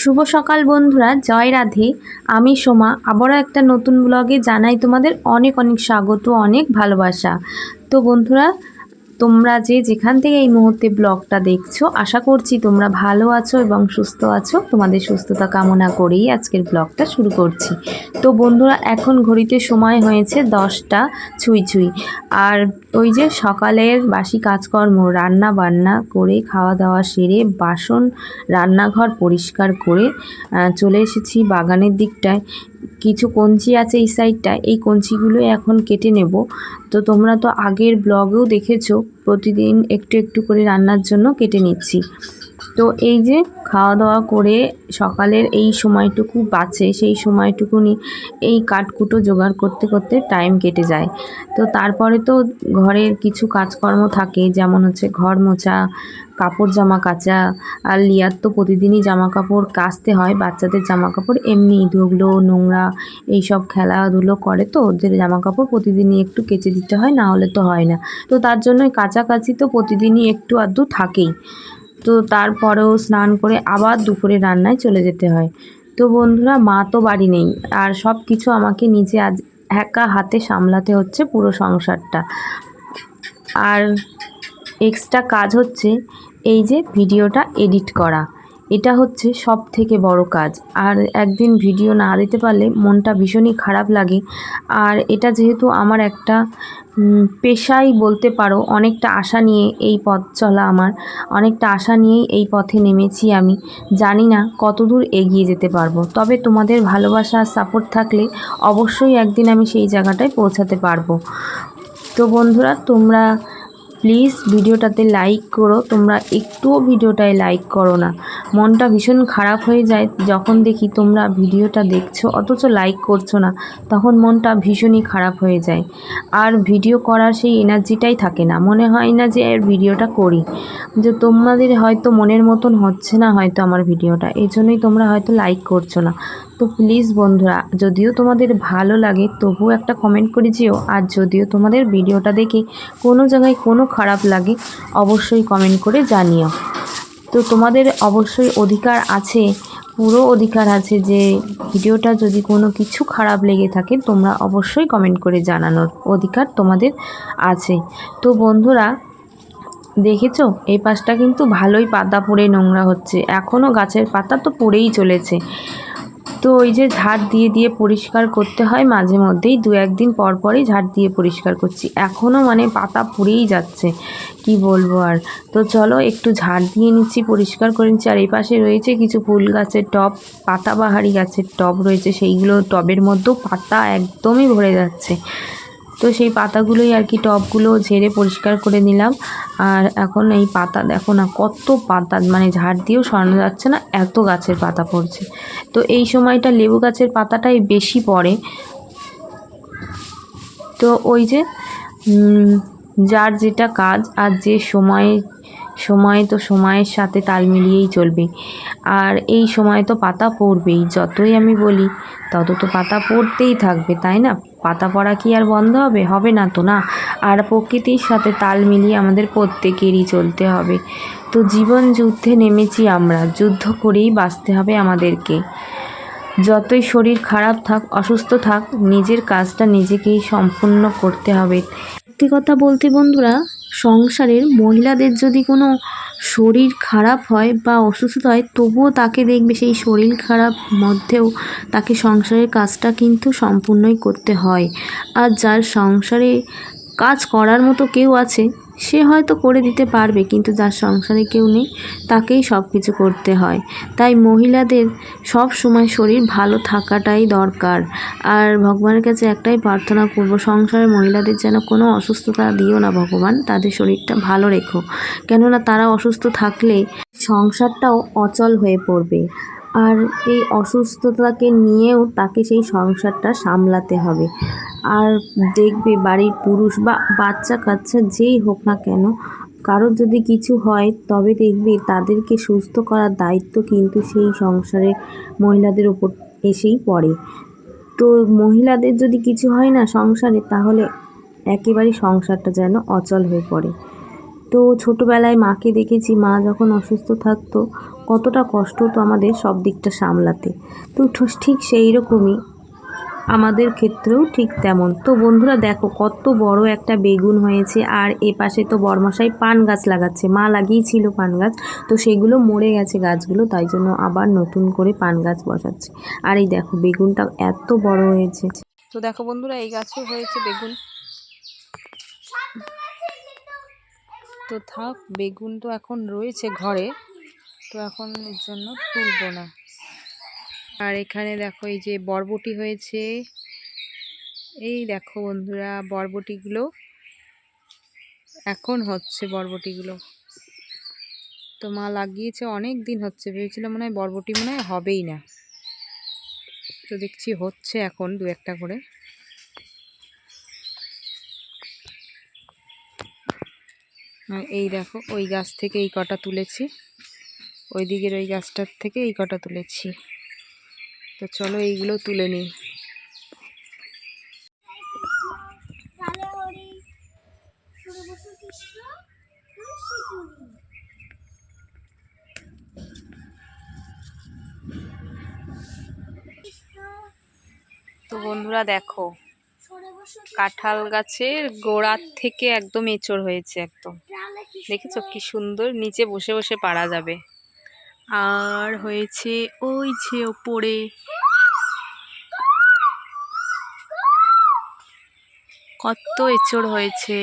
শুভ সকাল বন্ধুরা, জয় রাধে। আমি সোমা, আবারও একটা নতুন ব্লগে জানাই তোমাদের অনেক অনেক স্বাগত, অনেক ভালোবাসা। তো বন্ধুরা তোমরা যে যেখান থেকে এই মুহূর্তে ব্লগটা দেখছ, আশা করছি তোমরা ভালো আছো এবং সুস্থ আছো। তোমাদের সুস্থতা কামনা করেই আজকের ব্লগটা শুরু করছি। তো বন্ধুরা, এখন ঘড়িতে সময় হয়েছে দশটা ছুঁই ছুঁই। আর ওই যে সকালের বাসি কাজকর্ম রান্না বান্না করে খাওয়া দাওয়া সেরে, বাসন, রান্নাঘর পরিষ্কার করে চলে এসেছি বাগানের দিকটায়। কিছু কঞ্চি আছে এই সাইডটায়, এই কঞ্চিগুলো এখন কেটে নেব। তো তোমরা তো আগের ব্লগেও দেখেছ, প্রতিদিন একটু একটু করে রান্নার জন্য কেটে নিচ্ছি। তো এই যে খাওয়া দাওয়া করে সকালের এই সময়টুকু বাঁচে, সেই সময়টুকুনি এই কাঠকুটো জোগাড় করতে করতে টাইম কেটে যায়। তো তারপরে তো ঘরের কিছু কাজকর্ম থাকে, যেমন হচ্ছে ঘর মোছা কাপড়, জামা কাচা, আর লিয়ার তো প্রতিদিনই জামা কাপড় কাচতে হয়, বাচ্চাদের জামা কাপড় এমনি ধুলো, নোংরা এইসব খেলাধুলো করে তো, ওদের জামা কাপড় প্রতিদিনই একটু কেচে দিতে হয়, না হলে তো হয় না। তো তার জন্য কাছাকাছি তো প্রতিদিনই একটু আধটু থাকেই। তো তারপরেও স্নান করে আবার দুপুরে রান্নায় চলে যেতে হয়। তো বন্ধুরা, মা তো বাড়ি নেই, আর সব কিছু আমাকে নিজে আজ একা হাতে সামলাতে হচ্ছে পুরো সংসারটা। আর এক্সট্রা কাজ হচ্ছে এই যে ভিডিওটা এডিট করা, এটা হচ্ছে সব থেকে বড় কাজ। আর একদিন ভিডিও না দিতে পারলে মনটা ভীষণই খারাপ লাগে। আর এটা যেহেতু আমার একটা পেশাই বলতে পারো, অনেকটা আশা নিয়ে এই পথ চলা আমার, অনেকটা আশা নিয়েই এই পথে নেমেছি আমি। জানি না কতদূর এগিয়ে যেতে পারব। তবে তোমাদের ভালোবাসা সাপোর্ট থাকলে অবশ্যই একদিন আমি সেই জায়গাটায় পৌঁছাতে পারব। তো বন্ধুরা, তোমরা প্লিজ ভিডিওটাতে লাইক করো তোমরা একটুও ভিডিওটায় লাইক করো না। মনটা ভীষণ খারাপ হয়ে যায় যখন দেখি তোমরা ভিডিওটা দেখছ, অথচ লাইক করছ না, তখন মনটা ভীষণই খারাপ হয়ে যায়। আর ভিডিও করার সেই এনার্জিটাই থাকে না। মনে হয় না যে এর ভিডিওটা করি। যে তোমাদের হয়তো মনের মতন হচ্ছে না হয়তো আমার ভিডিওটা, এই জন্যই তোমরা হয়তো লাইক করছ না। তো প্লিজ বন্ধুরা, যদিও তোমাদের ভালো লাগে, তবুও একটা কমেন্ট করে যেও। আর যদিও তোমাদের ভিডিওটা দেখে কোনো জায়গায় কোনো খারাপ লাগে, অবশ্যই কমেন্ট করে জানিও। তো তোমাদের অবশ্যই অধিকার আছে, পুরো অধিকার আছে যে ভিডিওটা যদি কোনো কিছু খারাপ লেগে থাকে, তোমরা অবশ্যই কমেন্ট করে জানানোর অধিকার তোমাদের আছে। তো বন্ধুরা, দেখেছ? এই পাশটা কিন্তু ভালোই পাতা পড়ে নোংরা হচ্ছে। এখনও গাছের পাতা তো পড়েই চলেছে। তো ওই যে ঝাড় দিয়ে দিয়ে পরিষ্কার করতে হয় মাঝে মধ্যেই। দু একদিন পর পরই ঝাড় দিয়ে পরিষ্কার করছি। এখনও মানে পাতা পুড়েই যাচ্ছে, কি বলব আর। তো চলো একটু ঝাড় দিয়ে নিচ্ছি, পরিষ্কার করে নিচ্ছি। আর এই পাশে রয়েছে কিছু ফুল গাছের টব, পাতাবাহারি গাছের টব রয়েছে। সেইগুলো টবের মধ্যেও পাতা একদমই ভরে যাচ্ছে। তো সেই পাতাগুলোই আর কি টপগুলো ঝেড়ে পরিষ্কার করে নিলাম। আর এখন এই পাতা দেখো না, কত পাতা মানে ঝাড় দিয়েও সরানো যাচ্ছে না, এত গাছের পাতা পড়ছে। তো এই সময়টা লেবু গাছের পাতাটাই বেশি পড়ে। তো ওই যে যার যেটা কাজ আর যে সময়ে সময় তো সময়ের সাথে তাল মিলিয়েই চলবে। আর এই সময় তো পাতা পড়বেই, যতই আমি বলি, তত তো পাতা পড়তেই থাকবে, তাই না? পাতা পড়া কি আর বন্ধ হবে? হবে না তো না? আর প্রকৃতির সাথে তাল মিলিয়ে আমাদের প্রত্যেকেরই চলতে হবে। তো জীবন যুদ্ধে নেমেছি আমরা, যুদ্ধ করেই বাঁচতে হবে আমাদেরকে। যতই শরীর খারাপ থাক, অসুস্থ থাক, নিজের কাজটা নিজেকেই সম্পূর্ণ করতে হবে। সত্যি কথা বলতে বন্ধুরা সংসারের মহিলাদের যদি কোনো শরীর খারাপ হয় বা অসুস্থতা হয়, তবুও তাকে দেখবে সেই শরীর খারাপ মধ্যেও তাকে সংসারের কাজটা কিন্তু সম্পূর্ণই করতে হয়। আর যার সংসারে কাজ করার মতো কেউ আছে সে হয়তো করে দিতে পারবে, কিন্তু যার সংসারে কেউ নেই, তাকেই সব কিছু করতে হয়। তাই মহিলাদের সব সময় শরীর ভালো থাকাটাই দরকার। আর ভগবানের কাছে একটাই প্রার্থনা করব সংসারের মহিলাদের যেন কোনো অসুস্থতা দিও না ভগবান, তাদের শরীরটা ভালো রেখো। কেননা তারা অসুস্থ থাকলে সংসারটাও অচল হয়ে পড়বে। আর এই অসুস্থতাকে নিয়েও তাকে সেই সংসারটা সামলাতে হবে। আর দেখবে বাড়ির পুরুষ বা বাচ্চা কাচ্চা যেই হোক না কেন, কারোর যদি কিছু হয়, তবে দেখবে তাদেরকে সুস্থ করার দায়িত্ব কিন্তু সেই সংসারের মহিলাদের ওপর এসেই পড়ে। তো মহিলাদের যদি কিছু হয় না সংসারে, তাহলে একেবারে সংসারটা যেন অচল হয়ে পড়ে। তো ছোটোবেলায় মাকে দেখেছি, মা যখন অসুস্থ থাকতো কতটা কষ্ট তো আমাদের সব দিকটা সামলাতে। তো ঠিক সেই রকমই আমাদের ক্ষেত্রেও ঠিক তেমন। তো বন্ধুরা দেখো, কত বড় একটা বেগুন হয়েছে, আর এ পাশে তো বরমশাই পান গাছ লাগাচ্ছে। মা লাগিয়েছিল পান গাছ, তো সেগুলো মরে গেছে গাছগুলো, তাই জন্য আবার নতুন করে পান গাছ বসাচ্ছে। আর এই দেখো, বেগুনটা এত বড় হয়েছে। তো দেখো বন্ধুরা, এই গাছও হয়েছে বেগুন। তো থাক, বেগুন তো এখন রয়েছে ঘরে। তো এখন এর জন্য তুলবো না। আর এখানে দেখো এই যে বরবটি হয়েছে। এই দেখো বন্ধুরা, বরবটিগুলো এখন হচ্ছে বরবটিগুলো। তো মা লাগিয়েছে অনেক দিন হচ্ছে, ভেবেছিলাম মনে হয় বরবটি মনে হয় হবেই না। তো দেখছি হচ্ছে এখন দু একটা করে। এই দেখো, ওই গাছ থেকে এই কটা তুলেছি। ওই দিকের ওই গাছটার থেকে এই কটা তুলেছি। তো চলো এইগুলো তুলে নিই। তো বন্ধুরা দেখো, কাঁঠাল গাছের গোড়ার থেকে একদম এঁচড় হয়েছে একদম। দেখেছ কি সুন্দর? নিচে বসে বসে পারা যাবে। আর হয়েছে ওই যে ওপরে। কত এঁচড় হয়েছে।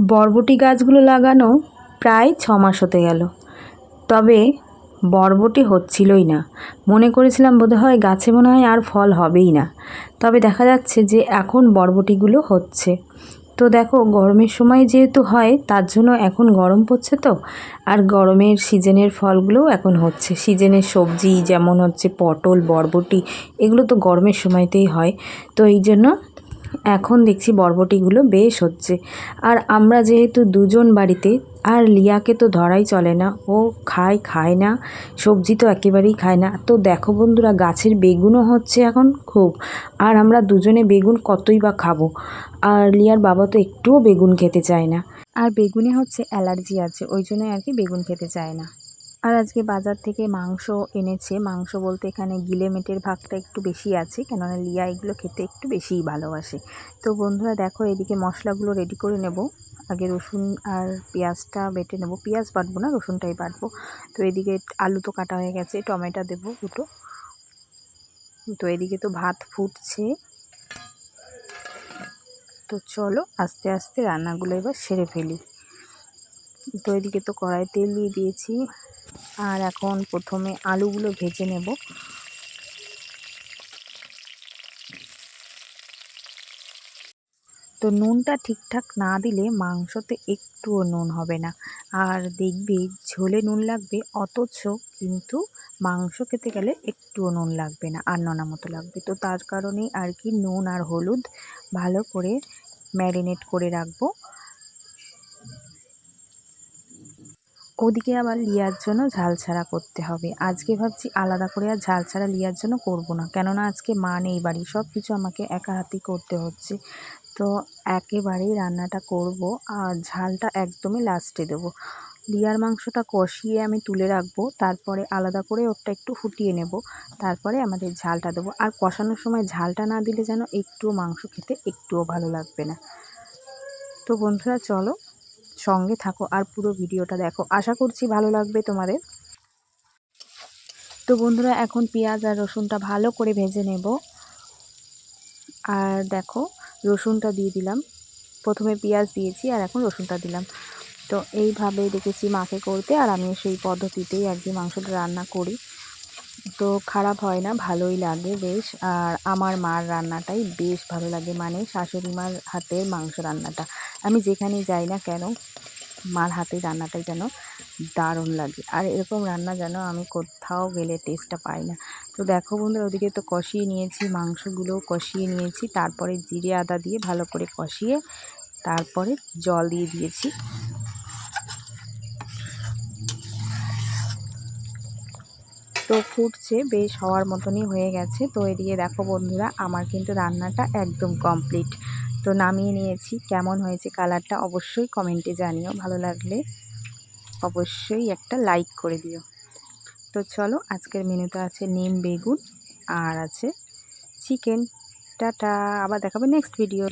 বরবটি গাছগুলো লাগানো প্রায় ছ মাস হতে গেল। তবে বরবটি হচ্ছিলই না। মনে করেছিলাম বোধহয় গাছে মনে হয় আর ফল হবেই না। তবে দেখা যাচ্ছে যে এখন বরবটিগুলো হচ্ছে। তো দেখো, গরমের সময় যেহেতু হয়, তার জন্য এখন গরম পড়ছে তো। আর গরমের সিজনের ফলগুলোও এখন হচ্ছে। সিজনের সবজি যেমন হচ্ছে পটল, বরবটি, এগুলো তো গরমের সময়তেই হয়। তো এই জন্য এখন দেখছি বরবটিগুলো বেশ হচ্ছে। আর আমরা যেহেতু দুজন বাড়িতে, আর লিয়াকে তো ধরাই চলে না, ও খায় খায় না, সবজি তো একেবারেই খায় না। তো দেখো বন্ধুরা, গাছের বেগুনও হচ্ছে এখন খুব, আর আমরা দুজনে বেগুন কতই বা খাব। আর লিয়ার বাবা তো একটুও বেগুন খেতে চায় না। আর বেগুনে হচ্ছে অ্যালার্জি আছে, ওই জন্যই আর কি বেগুন খেতে চায় না। আর আজকে বাজার থেকে মাংস এনেছে। মাংস বলতে এখানে গিলে মেটের ভাগটা একটু বেশি আছে, কেননা লিয়া এগুলো খেতে একটু বেশিই ভালোবাসে। তো বন্ধুরা, দেখো এদিকে মশলাগুলো রেডি করে নেব। আগে রসুন আর পেঁয়াজটা বেটে নেব। পেঁয়াজ বাটবো না, রসুনটাই বাটবো। তো এদিকে আলু তো কাটা হয়ে গেছে, টমেটো দেবো দুটো। তো এদিকে তো ভাত ফুটছে। তো চলো আস্তে আস্তে রান্নাগুলো এবার সেরে ফেলি। তো এদিকে তো কড়াই তেল দিয়ে দিয়েছি। আর এখন প্রথমে আলুগুলো ভেজে নেব। তো নুনটা ঠিকঠাক না দিলে মাংসতে একটুও নুন হবে না। আর দেখবি ঝোলে নুন লাগবে, অথচ কিন্তু মাংস খেতে গেলে একটুও নুন লাগবে না, আর ননা মতো লাগবে। তো তার কারণেই আর কি নুন আর হলুদ ভালো করে ম্যারিনেট করে রাখব। ওদিকে আবার লিয়ার জন্য ঝাল ছাড়া করতে হবে। আজকে ভাবছি আলাদা করে আর ঝাল ছাড়া লিয়ার জন্য করব না। কেননা আজকে মা নেই বাড়ি সব কিছু আমাকে একা হাতেই করতে হচ্ছে। তো একেবারেই রান্নাটা করব আর ঝালটা একদমই লাস্টে দেবো। লিয়ার মাংসটা কষিয়ে আমি তুলে রাখব, তারপরে আলাদা করে ওটা একটু ফুটিয়ে নেব, তারপরে আমাদের ঝালটা দেবো। আর কষানোর সময় ঝালটা না দিলে যেন একটুও মাংস খেতে একটুও ভালো লাগবে না। তো বন্ধুরা, চলো সঙ্গে থাকো আর পুরো ভিডিওটা দেখো। আশা করছি ভালো লাগবে তোমাদের। তো বন্ধুরা, এখন পেঁয়াজ আর রসুনটা ভালো করে ভেজে নেব। আর দেখো, রসুনটা দিয়ে দিলাম। প্রথমে পেঁয়াজ দিয়েছি আর এখন রসুনটা দিলাম। তো এইভাবে দেখেছি মাকে করতে আর আমিও সেই পদ্ধতিতেই একদিন মাংসটা রান্না করি। তো খারাপ হয় না, ভালোই লাগে বেশ। আর আমার মার রান্নাটাই বেশ ভালো লাগে মানে শাশুড়ি মার হাতের মাংস রান্নাটা। আমি যেখানেই যাই না কেন, মার হাতে রান্নাটাই যেন দারুণ লাগে। আর এরকম রান্না যেন আমি কোথাও গেলে টেস্টটা পাই না। তো দেখো বন্ধুরা, ওদিকে তো কষিয়ে নিয়েছি মাংসগুলো কষিয়ে নিয়েছি, তারপরে জিরে আদা দিয়ে ভালো করে কষিয়ে তারপরে জল দিয়ে দিয়েছি। তো ফুটছে, বেশ হওয়ার মতনই হয়ে গেছে। তো এদিকে দেখো বন্ধুরা, আমার কিন্তু রান্নাটা একদম কমপ্লিট তো নামিয়ে নিয়েছি। কেমন হয়েছে কালারটা অবশ্যই কমেন্টে জানিও। ভালো লাগলে অবশ্যই একটা লাইক করে দিও। তো চলো, আজকের মেনুতে আছে নিম বেগুন আর আছে চিকেন। টাটা, আবার দেখাবে নেক্সট ভিডিও